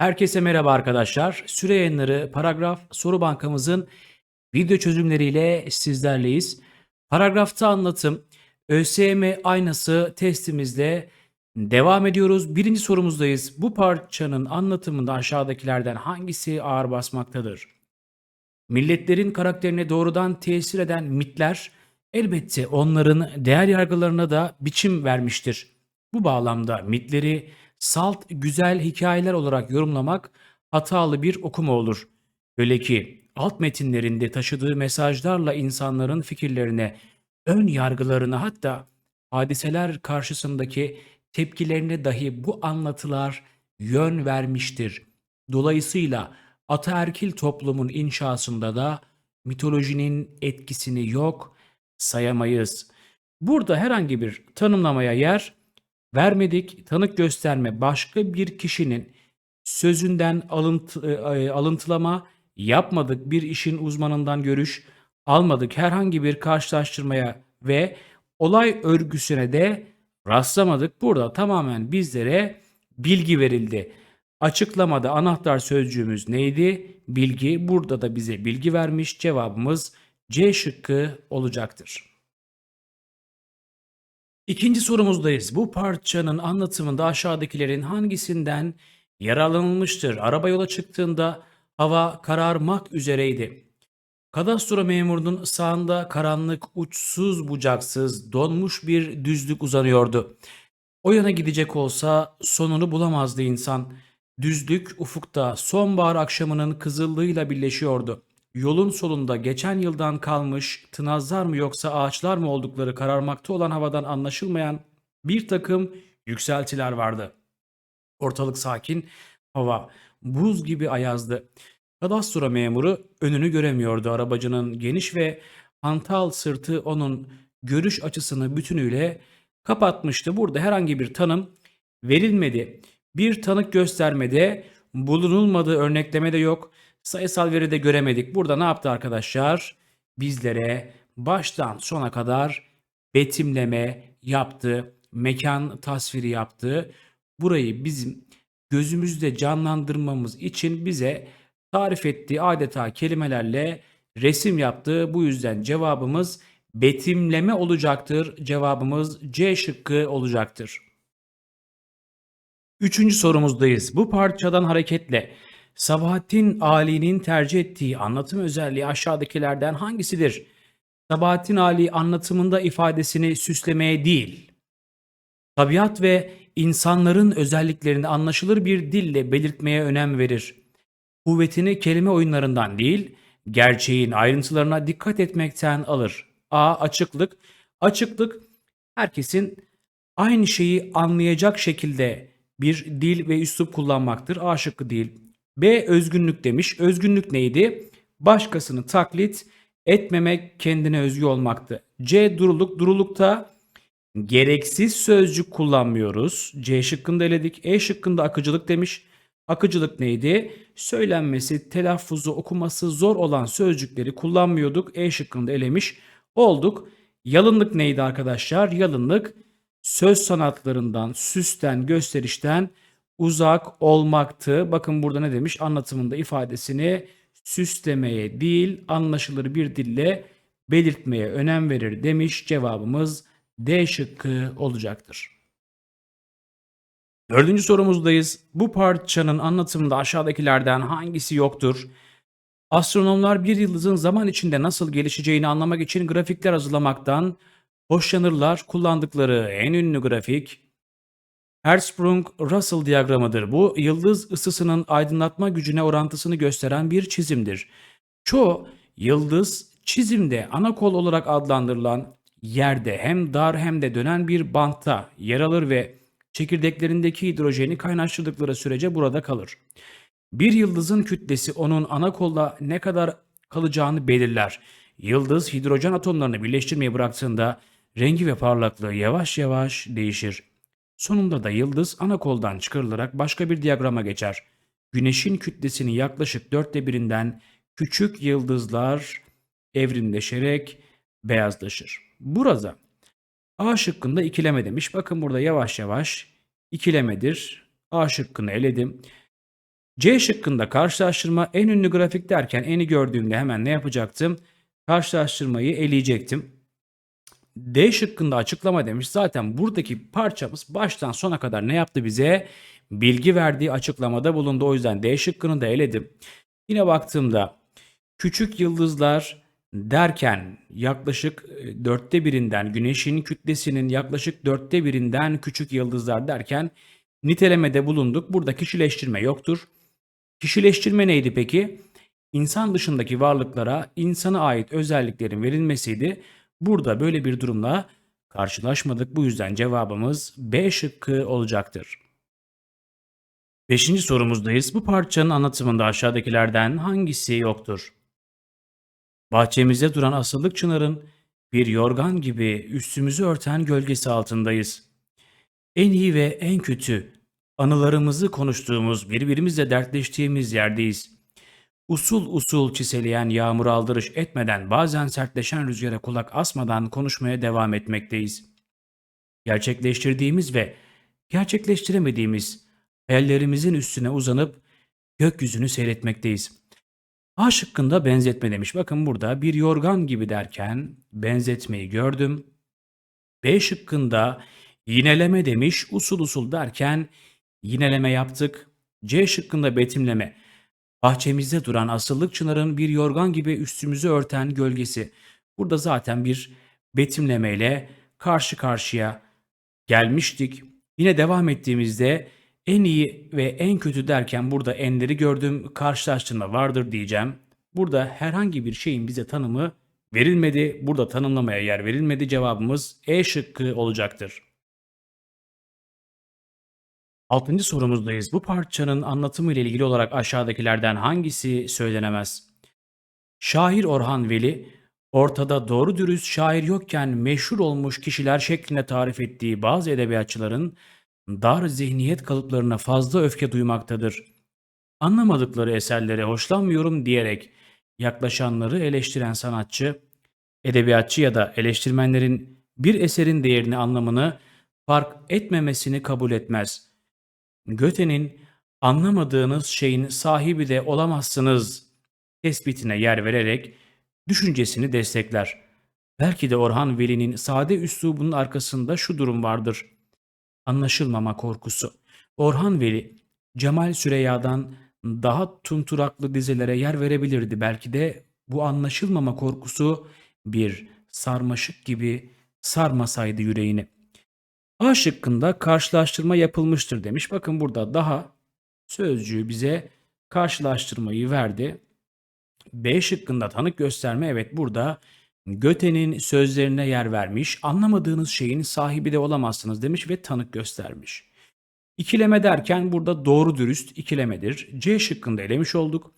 Herkese merhaba arkadaşlar. Süre yayınları paragraf soru bankamızın video çözümleriyle sizlerleyiz. Paragrafta anlatım ÖSYM aynası testimizle devam ediyoruz. Birinci sorumuzdayız. Bu parçanın anlatımında aşağıdakilerden hangisi ağır basmaktadır? Milletlerin karakterine doğrudan tesir eden mitler elbette onların değer yargılarına da biçim vermiştir. Bu bağlamda mitleri salt güzel hikayeler olarak yorumlamak hatalı bir okuma olur. Öyle ki alt metinlerinde taşıdığı mesajlarla insanların fikirlerine, ön yargılarına hatta hadiseler karşısındaki tepkilerine dahi bu anlatılar yön vermiştir. Dolayısıyla ataerkil toplumun inşasında da mitolojinin etkisini yok sayamayız. Burada herhangi bir tanımlamaya yer vermedik. Tanık gösterme başka bir kişinin sözünden alıntı, e, alıntılama yapmadık. Bir işin uzmanından görüş almadık. Herhangi bir karşılaştırmaya ve olay örgüsüne de rastlamadık. Burada tamamen bizlere bilgi verildi. Açıklamada anahtar sözcüğümüz neydi? Bilgi. Burada da bize bilgi vermiş. Cevabımız C şıkkı olacaktır. İkinci sorumuzdayız. Bu parçanın anlatımında aşağıdakilerin hangisinden yararlanılmıştır? Araba yola çıktığında hava kararmak üzereydi. Kadastro memurunun sağında karanlık, uçsuz bucaksız, donmuş bir düzlük uzanıyordu. O yana gidecek olsa sonunu bulamazdı insan. Düzlük ufukta sonbahar akşamının kızıllığıyla birleşiyordu. Yolun solunda geçen yıldan kalmış tınazlar mı yoksa ağaçlar mı oldukları kararmakta olan havadan anlaşılmayan bir takım yükseltiler vardı. Ortalık sakin, hava buz gibi ayazdı. Kadastro memuru önünü göremiyordu. Arabacının geniş ve hantal sırtı onun görüş açısını bütünüyle kapatmıştı. Burada herhangi bir tanım verilmedi. Bir tanık göstermede bulunulmadığı örnekleme de yok. Sayısal veri de göremedik. Burada ne yaptı arkadaşlar? Bizlere baştan sona kadar betimleme yaptı. Mekan tasviri yaptı. Burayı bizim gözümüzde canlandırmamız için bize tarif ettiği adeta kelimelerle resim yaptı. Bu yüzden cevabımız betimleme olacaktır. Cevabımız C şıkkı olacaktır. Üçüncü sorumuzdayız. Bu parçadan hareketle Sabahattin Ali'nin tercih ettiği anlatım özelliği aşağıdakilerden hangisidir? Sabahattin Ali anlatımında ifadesini süslemeye değil, tabiat ve insanların özelliklerini anlaşılır bir dille belirtmeye önem verir. Kuvvetini kelime oyunlarından değil, gerçeğin ayrıntılarına dikkat etmekten alır. A. Açıklık. Açıklık herkesin aynı şeyi anlayacak şekilde bir dil ve üslup kullanmaktır. A şıkkı değil. B. Özgünlük demiş. Özgünlük neydi? Başkasını taklit etmemek kendine özgü olmaktı. C. Duruluk. Durulukta gereksiz sözcük kullanmıyoruz. C şıkkında eledik. E şıkkında akıcılık demiş. Akıcılık neydi? Söylenmesi, telaffuzu, okuması zor olan sözcükleri kullanmıyorduk. E şıkkında elemiş olduk. Yalınlık neydi arkadaşlar? Yalınlık söz sanatlarından, süsten, gösterişten uzak olmaktı. Bakın burada ne demiş? Anlatımında ifadesini süslemeye değil, anlaşılır bir dille belirtmeye önem verir demiş. Cevabımız D şıkkı olacaktır. Dördüncü sorumuzdayız. Bu parçanın anlatımında aşağıdakilerden hangisi yoktur? Astronomlar bir yıldızın zaman içinde nasıl gelişeceğini anlamak için grafikler hazırlamaktan hoşlanırlar. Kullandıkları en ünlü grafik Hertzsprung-Russell diyagramıdır. Bu yıldız ısısının aydınlatma gücüne orantısını gösteren bir çizimdir. Çoğu yıldız çizimde ana kol olarak adlandırılan yerde hem dar hem de dönen bir bantta yer alır ve çekirdeklerindeki hidrojeni kaynaştırdıkları sürece burada kalır. Bir yıldızın kütlesi onun ana kolla ne kadar kalacağını belirler. Yıldız hidrojen atomlarını birleştirmeyi bıraktığında rengi ve parlaklığı yavaş yavaş değişir. Sonunda da yıldız ana koldan çıkarılarak başka bir diyagrama geçer. Güneşin kütlesinin yaklaşık dörtte birinden küçük yıldızlar evrimleşerek beyazlaşır. Burada A şıkkında ikileme demiş. Bakın burada yavaş yavaş ikilemedir. A şıkkını eledim. C şıkkında karşılaştırma en ünlü grafik derken eni gördüğümde hemen ne yapacaktım? Karşılaştırmayı eleyecektim. D şıkkında açıklama demiş. Zaten buradaki parçamız baştan sona kadar ne yaptı bize? Bilgi verdiği açıklamada bulundu. O yüzden D şıkkını da eledim. Yine baktığımda küçük yıldızlar derken yaklaşık e, dörtte birinden güneşin kütlesinin yaklaşık dörtte birinden küçük yıldızlar derken nitelemede bulunduk. Burada kişileştirme yoktur. Kişileştirme neydi peki? İnsan dışındaki varlıklara insana ait özelliklerin verilmesiydi. Burada böyle bir durumla karşılaşmadık. Bu yüzden cevabımız B şıkkı olacaktır. Beşinci sorumuzdayız. Bu parçanın anlatımında aşağıdakilerden hangisi yoktur? Bahçemizde duran asıllık çınarın bir yorgan gibi üstümüzü örten gölgesi altındayız. En iyi ve en kötü anılarımızı konuştuğumuz, birbirimizle dertleştiğimiz yerdeyiz. Usul usul çiseleyen yağmur aldırış etmeden bazen sertleşen rüzgara kulak asmadan konuşmaya devam etmekteyiz. Gerçekleştirdiğimiz ve gerçekleştiremediğimiz hayallerimizin üstüne uzanıp gökyüzünü seyretmekteyiz. A şıkkında benzetme demiş. Bakın burada bir yorgan gibi derken benzetmeyi gördüm. B şıkkında yineleme demiş. Usul usul derken yineleme yaptık. C şıkkında betimleme. Bahçemizde duran asıllık çınarın bir yorgan gibi üstümüzü örten gölgesi. Burada zaten bir betimlemeyle karşı karşıya gelmiştik. Yine devam ettiğimizde en iyi ve en kötü derken burada enleri gördüm karşılaştırma vardır diyeceğim. Burada herhangi bir şeyin bize tanımı verilmedi. Burada tanımlamaya yer verilmedi. Cevabımız E şıkkı olacaktır. Altıncı sorumuzdayız. Bu parçanın anlatımı ile ilgili olarak aşağıdakilerden hangisi söylenemez? Şair Orhan Veli, ortada doğru dürüst şair yokken meşhur olmuş kişiler şeklinde tarif ettiği bazı edebiyatçıların dar zihniyet kalıplarına fazla öfke duymaktadır. Anlamadıkları eserlere hoşlanmıyorum diyerek yaklaşanları eleştiren sanatçı, edebiyatçı ya da eleştirmenlerin bir eserin değerini anlamını fark etmemesini kabul etmez. Göte'nin anlamadığınız şeyin sahibi de olamazsınız tespitine yer vererek düşüncesini destekler. Belki de Orhan Veli'nin sade üslubunun arkasında şu durum vardır anlaşılmama korkusu. Orhan Veli, Cemal Süreyya'dan daha tunturaklı dizelere yer verebilirdi. Belki de bu anlaşılmama korkusu bir sarmaşık gibi sarmasaydı yüreğini. A şıkkında karşılaştırma yapılmıştır demiş. Bakın burada daha sözcüğü bize karşılaştırmayı verdi. B şıkkında tanık gösterme evet burada Göte'nin sözlerine yer vermiş, anlamadığınız şeyin sahibi de olamazsınız demiş ve tanık göstermiş. İkileme derken burada doğru dürüst ikilemedir. C şıkkında elemiş olduk.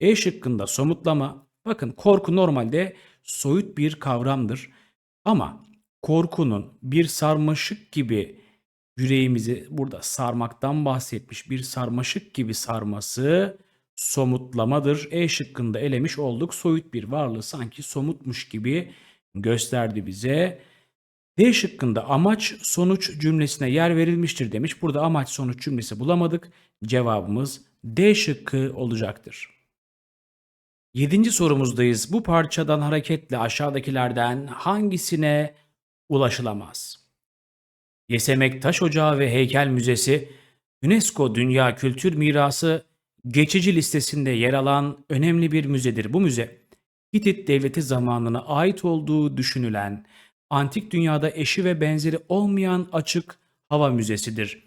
E şıkkında somutlama. Bakın korku normalde soyut bir kavramdır. Ama korkunun bir sarmaşık gibi yüreğimizi burada sarmaktan bahsetmiş bir sarmaşık gibi sarması somutlamadır. E şıkkında elemiş olduk. Soyut bir varlığı sanki somutmuş gibi gösterdi bize. D şıkkında amaç sonuç cümlesine yer verilmiştir demiş. Burada amaç sonuç cümlesi bulamadık. Cevabımız D şıkkı olacaktır. Yedinci sorumuzdayız. Bu parçadan hareketle aşağıdakilerden hangisine ulaşılamaz? Yesemek Taş Ocağı ve Heykel Müzesi, UNESCO Dünya Kültür Mirası geçici listesinde yer alan önemli bir müzedir. Bu müze Hitit devleti zamanına ait olduğu düşünülen antik dünyada eşi ve benzeri olmayan açık hava müzesidir.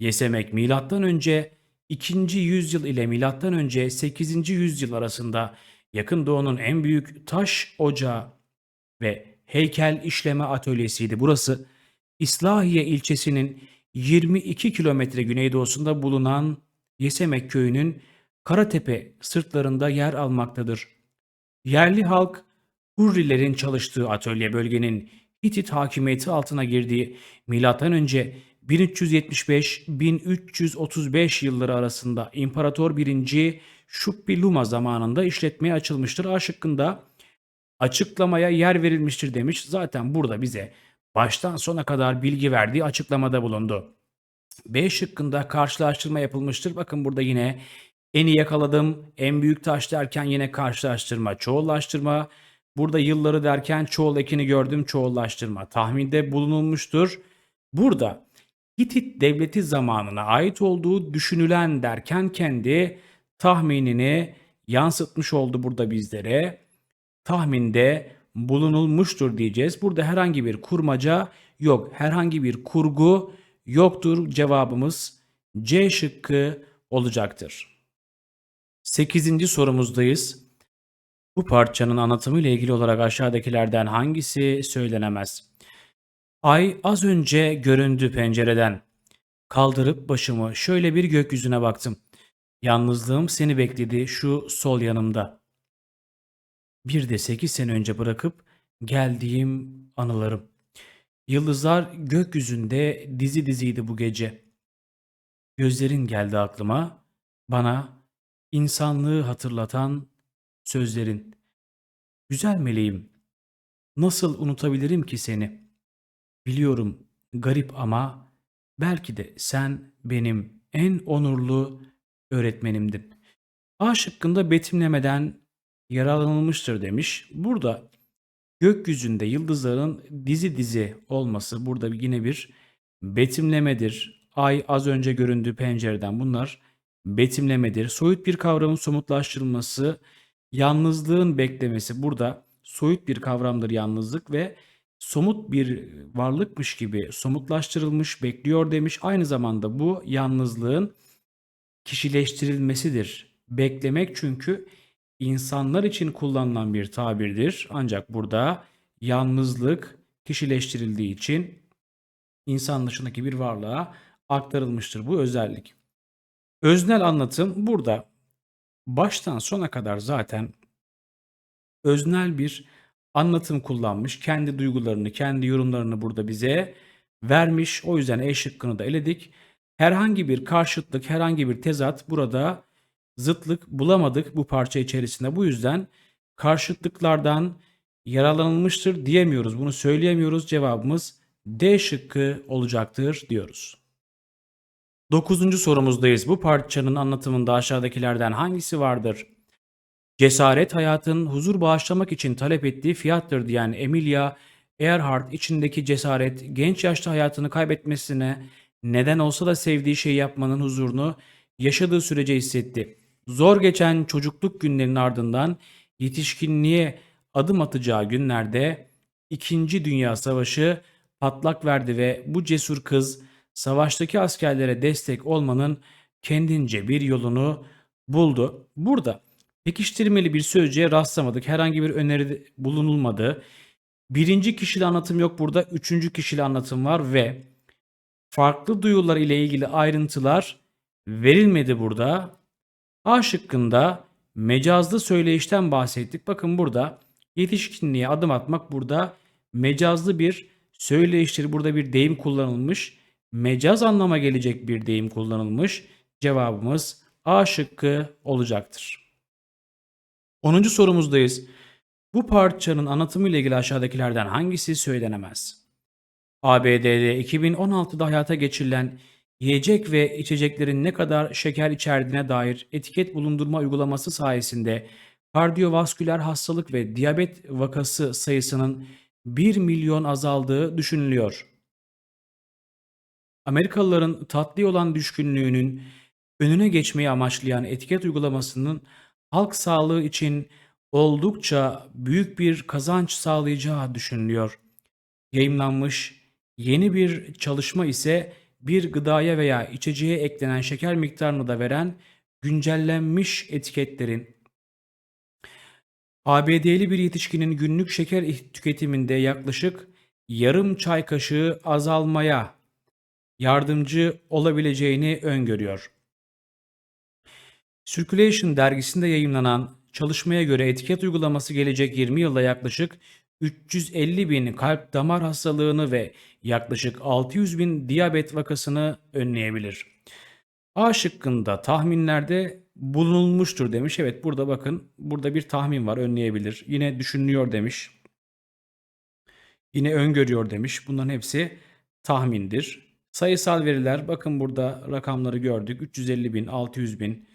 Yesemek milattan önce 2. yüzyıl ile milattan önce 8. yüzyıl arasında Yakın Doğu'nun en büyük taş ocağı ve heykel işleme atölyesiydi. Burası İslahiye ilçesinin 22 kilometre güneydoğusunda bulunan Yesemek köyünün Karatepe sırtlarında yer almaktadır. Yerli halk Hurrilerin çalıştığı atölye bölgenin Hitit hakimiyeti altına girdiği M.Ö. 1375-1335 yılları arasında İmparator 1. Şubbiluma zamanında işletmeye açılmıştır. A şıkkında açıklamaya yer verilmiştir demiş. Zaten burada bize baştan sona kadar bilgi verdiği açıklamada bulundu. B şıkkında karşılaştırma yapılmıştır. Bakın burada yine En iyi yakaladım, en büyük taş derken yine karşılaştırma, çoğullaştırma. Burada yılları derken çoğul ekini gördüm, çoğullaştırma. Tahminde bulunulmuştur. Burada Hitit devleti zamanına ait olduğu düşünülen derken kendi tahminini yansıtmış oldu burada bizlere. Tahminde bulunulmuştur diyeceğiz. Burada herhangi bir kurmaca yok. Herhangi bir kurgu yoktur. Cevabımız C şıkkı olacaktır. 8. sorumuzdayız. Bu parçanın anlatımı ile ilgili olarak aşağıdakilerden hangisi söylenemez? Ay az önce göründü pencereden. Kaldırıp başımı şöyle bir gökyüzüne baktım. Yalnızlığım seni bekledi şu sol yanımda. Bir de 8 sene önce bırakıp geldiğim anılarım. Yıldızlar gökyüzünde dizi diziydi bu gece. Gözlerin geldi aklıma, bana insanlığı hatırlatan sözlerin. Güzel meleğim, nasıl unutabilirim ki seni? Biliyorum garip ama belki de sen benim en onurlu öğretmenimdin. A şıkkında betimlemeden yaralanılmıştır demiş. Burada gökyüzünde yıldızların dizi dizi olması burada yine bir betimlemedir. Ay az önce göründüğü pencereden bunlar betimlemedir. Soyut bir kavramın somutlaştırılması, yalnızlığın beklemesi burada soyut bir kavramdır yalnızlık ve somut bir varlıkmış gibi somutlaştırılmış bekliyor demiş. Aynı zamanda bu yalnızlığın kişileştirilmesidir. Beklemek çünkü insanlar için kullanılan bir tabirdir. Ancak burada yalnızlık kişileştirildiği için insan dışındaki bir varlığa aktarılmıştır bu özellik. Öznel anlatım burada baştan sona kadar zaten öznel bir anlatım kullanmış. Kendi duygularını, kendi yorumlarını burada bize vermiş. O yüzden E şıkkını da eledik. Herhangi bir karşıtlık, herhangi bir tezat burada zıtlık bulamadık bu parça içerisinde. Bu yüzden karşıtlıklardan yaralanılmıştır diyemiyoruz. Bunu söyleyemiyoruz. Cevabımız D şıkkı olacaktır diyoruz. Dokuzuncu sorumuzdayız. Bu parçanın anlatımında aşağıdakilerden hangisi vardır? Cesaret hayatın huzur bağışlamak için talep ettiği fiyattır diyen Emilia Earhart içindeki cesaret genç yaşta hayatını kaybetmesine neden olsa da sevdiği şeyi yapmanın huzurunu yaşadığı sürece hissetti. Zor geçen çocukluk günlerinin ardından yetişkinliğe adım atacağı günlerde İkinci Dünya Savaşı patlak verdi ve bu cesur kız savaştaki askerlere destek olmanın kendince bir yolunu buldu. Burada pekiştirmeli bir sözcüğe rastlamadık. Herhangi bir öneri bulunulmadı. Birinci kişili anlatım yok burada. Üçüncü kişili anlatım var ve farklı duyular ile ilgili ayrıntılar verilmedi burada. A şıkkında mecazlı söyleyişten bahsettik. Bakın burada yetişkinliğe adım atmak burada mecazlı bir söyleyiştir. Burada bir deyim kullanılmış. Mecaz anlama gelecek bir deyim kullanılmış. Cevabımız A şıkkı olacaktır. 10. sorumuzdayız. Bu parçanın anlatımı ile ilgili aşağıdakilerden hangisi söylenemez? ABD'de 2016'da hayata geçirilen yiyecek ve içeceklerin ne kadar şeker içerdiğine dair etiket bulundurma uygulaması sayesinde kardiyovasküler hastalık ve diyabet vakası sayısının 1 milyon azaldığı düşünülüyor. Amerikalıların tatlı olan düşkünlüğünün önüne geçmeyi amaçlayan etiket uygulamasının halk sağlığı için oldukça büyük bir kazanç sağlayacağı düşünülüyor. Yayımlanmış yeni bir çalışma ise bir gıdaya veya içeceğe eklenen şeker miktarını da veren güncellenmiş etiketlerin ABD'li bir yetişkinin günlük şeker tüketiminde yaklaşık yarım çay kaşığı azalmaya yardımcı olabileceğini öngörüyor. Circulation dergisinde yayınlanan çalışmaya göre etiket uygulaması gelecek 20 yılda yaklaşık 350 bin kalp damar hastalığını ve yaklaşık 600 bin diyabet vakasını önleyebilir. A şıkkında tahminlerde bulunulmuştur demiş. Evet burada bakın burada bir tahmin var önleyebilir. Yine düşünülüyor demiş. Yine öngörüyor demiş. Bunların hepsi tahmindir. Sayısal veriler bakın burada rakamları gördük. 350 bin, 600 bin,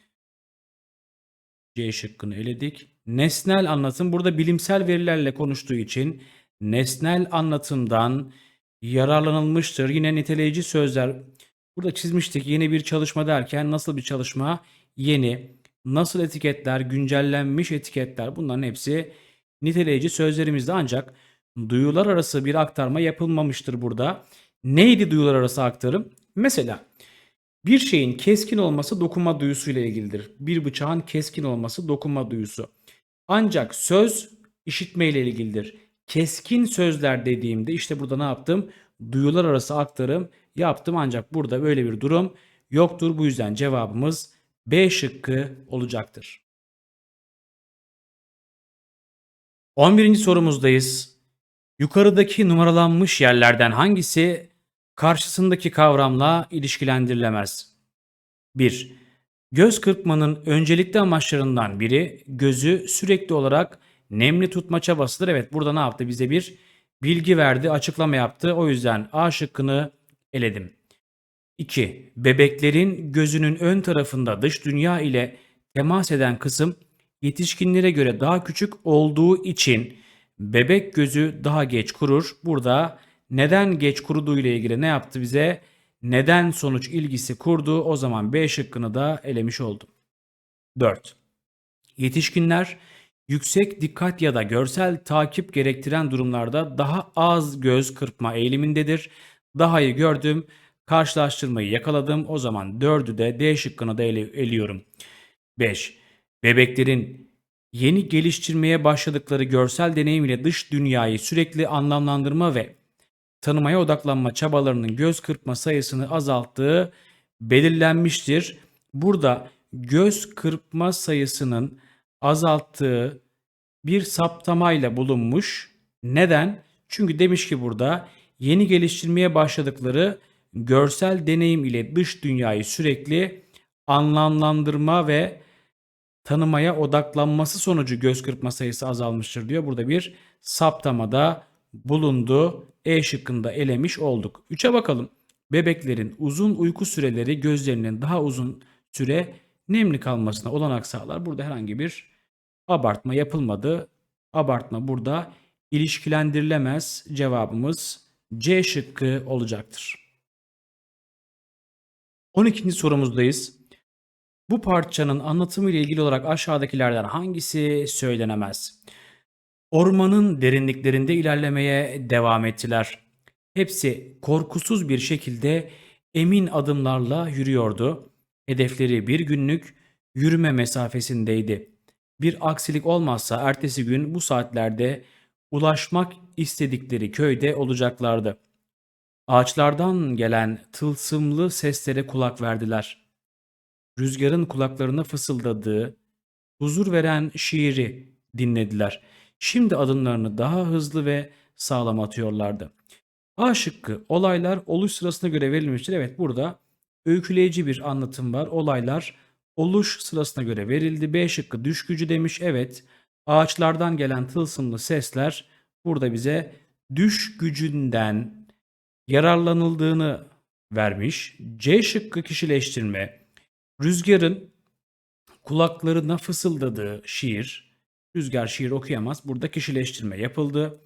C şıkkını eledik. Nesnel anlatım burada bilimsel verilerle konuştuğu için nesnel anlatımdan yararlanılmıştır. Yine niteleyici sözler burada çizmiştik. Yeni bir çalışma derken nasıl bir çalışma? Yeni. Nasıl etiketler? Güncellenmiş etiketler. Bunların hepsi niteleyici sözlerimizde ancak duyular arası bir aktarma yapılmamıştır burada. Neydi duyular arası aktarım? Mesela bir şeyin keskin olması dokunma duyusuyla ilgilidir. Bir bıçağın keskin olması dokunma duyusu. Ancak söz işitme ile ilgilidir. Keskin sözler dediğimde işte burada ne yaptım? Duyular arası aktarım yaptım ancak burada böyle bir durum yoktur. Bu yüzden cevabımız B şıkkı olacaktır. 11. sorumuzdayız. Yukarıdaki numaralanmış yerlerden hangisi karşısındaki kavramla ilişkilendirilemez? 1. Göz kırpmanın öncelikli amaçlarından biri gözü sürekli olarak nemli tutma çabasıdır. Evet burada ne yaptı? Bize bir bilgi verdi, açıklama yaptı. O yüzden A şıkkını eledim. 2. Bebeklerin gözünün ön tarafında dış dünya ile temas eden kısım yetişkinlere göre daha küçük olduğu için bebek gözü daha geç kurur. Burada neden geç kuruduğu ile ilgili ne yaptı bize? Neden sonuç ilgisi kurdu. O zaman B şıkkını da elemiş oldum. 4. Yetişkinler yüksek dikkat ya da görsel takip gerektiren durumlarda daha az göz kırpma eğilimindedir. Daha iyi gördüm. Karşılaştırmayı yakaladım. O zaman 4'ü de D şıkkını da ele, eliyorum. 5. Bebeklerin yeni geliştirmeye başladıkları görsel deneyim ile dış dünyayı sürekli anlamlandırma ve tanımaya odaklanma çabalarının göz kırpma sayısını azalttığı belirlenmiştir. Burada göz kırpma sayısının azalttığı bir saptamayla bulunmuş. Neden? Çünkü demiş ki burada yeni geliştirmeye başladıkları görsel deneyim ile dış dünyayı sürekli anlamlandırma ve tanımaya odaklanması sonucu göz kırpma sayısı azalmıştır diyor. Burada bir saptamada bulundu. E şıkkında elemiş olduk. 3'e bakalım. Bebeklerin uzun uyku süreleri gözlerinin daha uzun süre nemli kalmasına olanak sağlar. Burada herhangi bir abartma yapılmadı. Abartma burada ilişkilendirilemez. Cevabımız C şıkkı olacaktır. 12. sorumuzdayız. Bu parçanın anlatımı ile ilgili olarak aşağıdakilerden hangisi söylenemez? Ormanın derinliklerinde ilerlemeye devam ettiler. Hepsi korkusuz bir şekilde emin adımlarla yürüyordu. Hedefleri bir günlük yürüme mesafesindeydi. Bir aksilik olmazsa ertesi gün bu saatlerde ulaşmak istedikleri köyde olacaklardı. Ağaçlardan gelen tılsımlı seslere kulak verdiler. Rüzgarın kulaklarına fısıldadığı, huzur veren şiiri dinlediler. Şimdi adımlarını daha hızlı ve sağlam atıyorlardı. A şıkkı olaylar oluş sırasına göre verilmiştir. Evet burada öyküleyici bir anlatım var. Olaylar oluş sırasına göre verildi. B şıkkı düş gücü demiş. Evet ağaçlardan gelen tılsımlı sesler burada bize düş gücünden yararlanıldığını vermiş. C şıkkı kişileştirme. Rüzgarın kulaklarına fısıldadığı şiir. Rüzgar şiir okuyamaz. Burada kişileştirme yapıldı.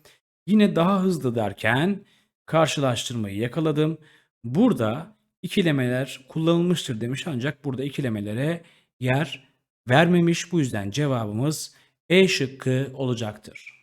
Yine daha hızlı derken karşılaştırmayı yakaladım. Burada ikilemeler kullanılmıştır demiş ancak burada ikilemelere yer vermemiş. Bu yüzden cevabımız E şıkkı olacaktır.